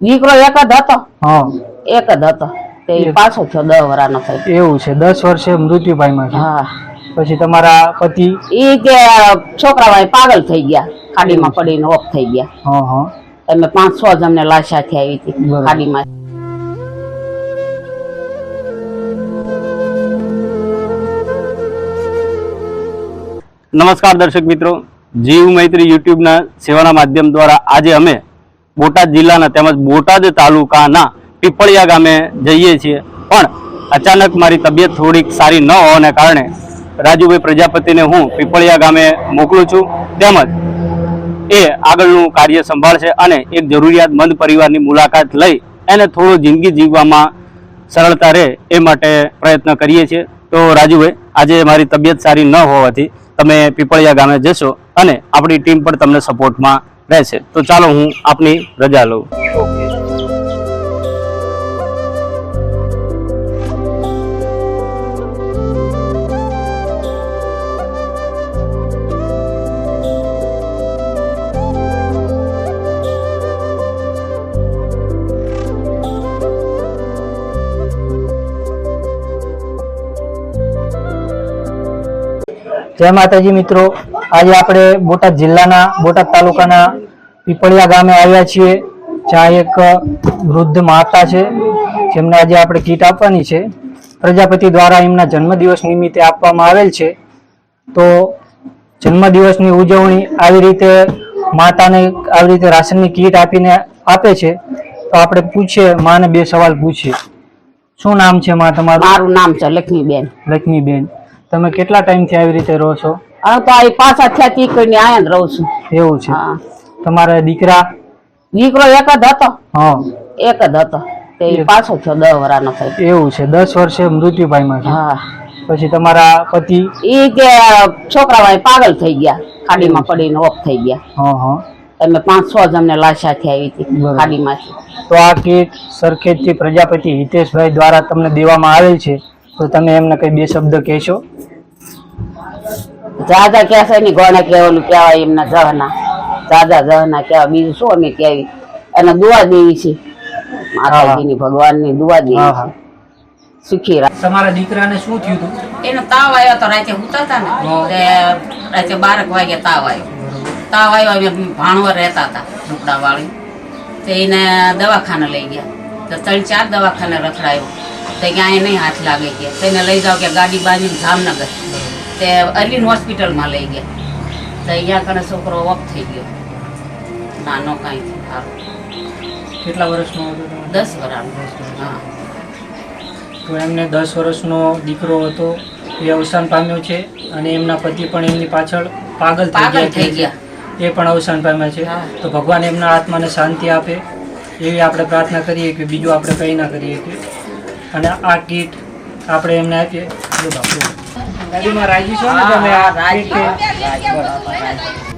દીકરો એક જ હતો. હા. એક જ હતો. તે પાછો થયો દસ વરાનો થયો એવું છે. દસ વર્ષે મૃત્યુ પામ્યા છે હા. પછી તમારા પતિ? એ કે છોકરા ભાઈ પાગલ થઈ ગયા. ખાડીમાં પડીને ઓફ થઈ ગયા. હા હા. અમે પાંચ છ જણને લાશ સાથે આવી હતી. ખાડીમાં. નમસ્કાર દર્શક મિત્રો. જીવ મૈત્રી યુટ્યુબના સેવાના માધ્યમ દ્વારા આજે અમે બોટાદ જિલ્લાના તેમજ બોટાદ તાલુકાના પીપળિયા ગામે જઈએ છીએ. પણ અચાનક મારી તબિયત થોડીક સારી ન હોવાને કારણે રાજુભાઈ પ્રજાપતિને હું પીપળિયા ગામે મોકલું છું. તેમજ એ આગળનું કાર્ય સંભાળશે અને એક જરૂરિયાતમંદ પરિવારની મુલાકાત લઈ એને થોડું જિંદગી જીવવામાં સરળતા રહે એ માટે પ્રયત્ન કરીએ છીએ. તો રાજુભાઈ, આજે મારી તબિયત સારી ન હોવાથી તમે પીપળિયા ગામે જશો અને આપણી ટીમ પણ તમને સપોર્ટમાં રહેશે. તો ચાલો હું આપની રજા લઉં. જય માતાજી મિત્રો. આજે આપણે બોટાદ જિલ્લાના બોટાદ તાલુકાના પીપળિયા ગામે આવ્યા છીએ જ્યાં એક વૃદ્ધ માતા છે જેમને આજે આપણે કીટ આપવાની છે. પ્રજાપતિ દ્વારા એમના જન્મદિવસ નિમિત્તે આપવામાં આવેલ છે. તો જન્મદિવસની ઉજવણી આવી રીતે માતાને આવી રીતે રાશનની કીટ આપીને આપે છે. તો આપણે પૂછીએ માને બે સવાલ પૂછીએ. શું નામ છે માં તમારું? મારું નામ છે લક્ષ્મીબેન. લક્ષ્મીબેન. તમે કેટલા ટાઈમથી આવી રીતે રહો છો? હવે તો આ પાછા થયા તી કરીને આયા જ રહું છું. એવું છે. હા. તમારા દીકરા? દીકરો એક જ હતો. હા. એક જ હતો. તે પાછો થયો દસ વરાનો થઈ એવું છે. દસ વર્ષે મૃત્યુ પામ્યા છે. હા. પછી તમારા પતિ? એ કે છોકરા ભાઈ પાગલ થઈ ગયા. ખાડીમાં પડીને ઓફ થઈ ગયા. હા હા. અમે પાંચ છ જણને લાશ સાથે આવી હતી. ખાડીમાંથી. તો આ કીટ સરખેજથી પ્રજાપતિ હિતેશભાઈ દ્વારા તમને દેવામાં આવેલ છે. તો તમે એમને કઈ બે શબ્દ કહેશો? જાજા કહેશે ની ગોણે કહેવાનું કહેવાય એમના જહના. જાજા જહના કહેવાય. બીજું શું અમે કહેવી? અને દુઆ દેવી છે. માતાજીની ભગવાનની દુઆ દેવી છે. સુખી રાખ તમારા દીકરાને શું થયું હતું? એનો તાવ આવ્યો તો રાતે ઉતા ને. તે રાતે બારક વાગે તાવ આવ્યો. તાવ આવ્યો અમે ભાણવા રહેતા હતા ઢુકડા વાળી તે એને દવાખાને લઈ ગયા. તો ત્રણ ચાર દવાખાને રખડાયો. તો ક્યાંય નહીં હાથ લાગે કે. તેને લઈ જાઓ કે ગાડી બાંધીને જામનગર. તે અરવિંદ હોસ્પિટલમાં લઈ ગયા. તો અહીંયા કને છોકરો ઓફ થઈ ગયો. નાનો કાંઈ સારું. કેટલા વર્ષનો દસ વરાનો. હા. તો એમને દસ વર્ષનો દીકરો હતો. એ અવસાન પામ્યો છે અને એમના પતિ પણ એમની પાછળ પાગલ થઈ ગયા થઈ ગયા. એ પણ અવસાન પામ્યા છે. તો ભગવાન એમના આત્માને શાંતિ આપે. એવી આપણે પ્રાર્થના કરીએ કે બીજું આપણે કંઈ ના કરીએ. કે અને આ કીટ આપણે એમને આપીએ. ગાડીમાં રાજી છો ને તમે? આ રાજી.